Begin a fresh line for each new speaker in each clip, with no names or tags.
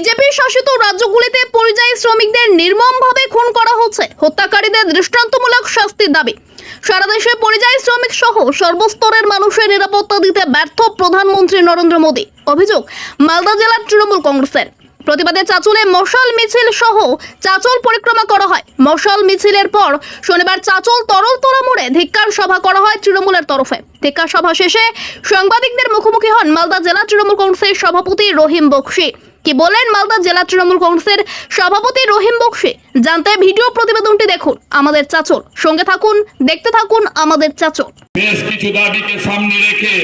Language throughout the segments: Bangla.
বিজেপি শাসিত রাজ্যগুলিতে পরিযায়ী শ্রমিকদের নির্মমভাবে খুন করা হচ্ছে। হত্যাকারীদের দৃষ্টান্তমূলক শাস্তির দাবি। সারা দেশে পরিযায়ী শ্রমিক সহ সর্বস্তরের মানুষের নিরাপত্তা দিতে ব্যর্থ প্রধানমন্ত্রী নরেন্দ্র মোদী। অভিযোগ, মালদা জেলার তৃণমূল কংগ্রেসের। প্রতিবাদে চাচলে মশাল মিছিল সহ চাচল পরিক্রমা করা হয়। মশাল মিছিলের পর শনিবার চাচল তরলতলা মোড়ে ধিক্কার সভা করা হয় তৃণমূলের তরফে। ধিক্কার সভা শেষে সাংবাদিকদের মুখোমুখি হন মালদা জেলা তৃণমূল কংগ্রেসের সভাপতি রহিম বক্সি। কি বলেন মালদা জেলা তৃণমূল কংগ্রেসের সভাপতি রহিম বক্সি? জানতে ভিডিও প্রতিবেদনটি দেখুন। আমাদের চাচল। সঙ্গে থাকুন দেখতে থাকুন আমাদের চাচল।
বেশ কিছু দাবিকে সামনে রেখে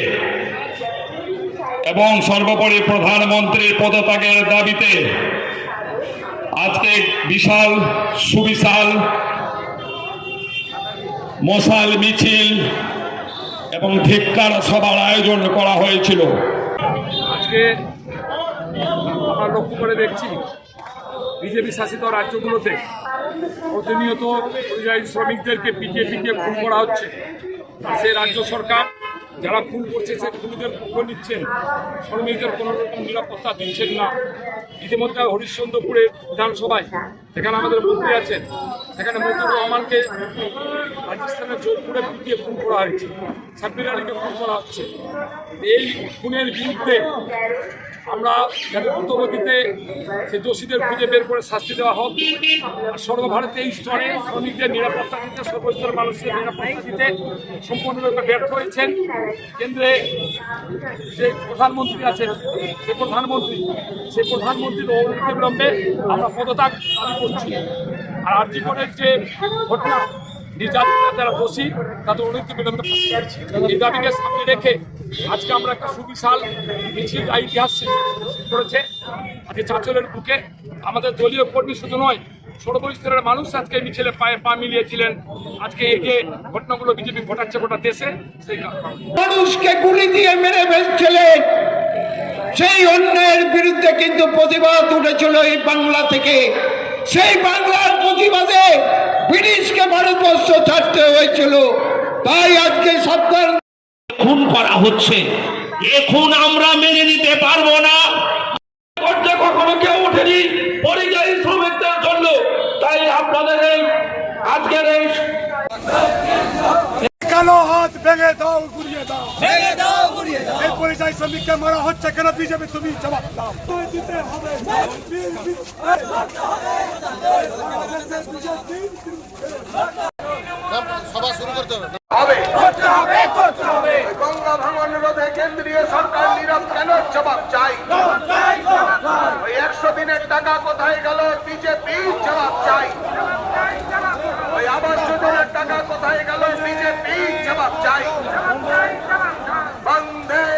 এবং সর্বোপরি প্রধানমন্ত্রীর পদত্যাগের দাবিতে আজকে বিশাল সুবিশাল মশাল মিছিল এবং ধিক্কার সভার আয়োজন করা হয়েছিল।
আজকে আমরা লক্ষ্য করে দেখছি, বিজেপি শাসিত রাজ্যগুলোতে প্রতিনিয়ত পরিযায়ী শ্রমিকদেরকে পিটিয়ে পিটিয়ে খুন করা হচ্ছে। সে রাজ্য সরকার যারা খুন করছে, সে খুনিদের পক্ষ নিচ্ছেন। শ্রমিকদের কোনো রকম নিরাপত্তা দিচ্ছেন না। ইতিমধ্যে হরিশ্চন্দ্রপুরের বিধানসভায় সেখানে আমাদের মন্ত্রী আছেন, সেখানে মন্ত্রী রহমানকে রাজস্থানের যোধপুরে পিটিয়ে খুন করা হয়েছে। সাব্বির আলীকে খুন করা হচ্ছে। এই খুনের বিরুদ্ধে আমরা যাতে দ্রুতগতিতে সেই দোষীদের খুঁজে বের করে শাস্তি দেওয়া হোক, আর সর্বভারতীয় এই স্তরে শ্রমিকদের নিরাপত্তা দিতে সর্বস্তর মানুষের নিরাপত্তা দিতে সম্পূর্ণরূপে ব্যর্থ হয়েছেন। কেন্দ্রে যে প্রধানমন্ত্রী আছেন, সে প্রধানমন্ত্রী সেই প্রধানমন্ত্রীর বিলম্বে আমরা পদত্যাগ দাবি করছি। আর আর্যিকরের যে ঘটনা, নির্যাতনের যারা দোষী, তাদের অনৈতিক বিলম্বে এই দাবিকে সামনে রেখে আজকে আমরা একটা সুবিশাল মিছিল ইতিহাস করেছে। আজকে চাঁচলের বুকে আমাদের দলীয় কর্মী শুধু নয় সর্বস্তরের মানুষ আজকে মিছিলে পায়ে পা মিলিয়েছিলেন। আজকে এই যে ঘটনাগুলো বিজেপি ঘটাচ্ছে গোটা দেশে সেই
মানুষকে গুলি দিয়ে মেরে ফেলছিলেন সেই অন্যের বিরুদ্ধে কিন্তু প্রতিবাদ উঠেছিল এই বাংলা থেকে। সেই বাংলার প্রতিবাদে ব্রিটিশকে ভারতবর্ষ ছাড়তে হয়েছিল। তাই আজকে সরকার
খুন করা হচ্ছে। এখন আমরা মেনে নিতে পারব না। কখনো কেউ ওঠেনি পরিযায়ী শ্রমিকদের জন্য তাই আপনাদের এই আজকের এই
কালো হাত ভেঙে দাও ঘুরিয়ে দাও? ভেঙে দাও ঘুরিয়ে দাও। এই পরিযায়ী শ্রমিককে মারা হচ্ছে কেন বিজেপি? তুমি জবাব দাও। তুই দিতে হবে
করার টাকা কোথায় গেল? বিজেপি জবাব চাই। বন্ধে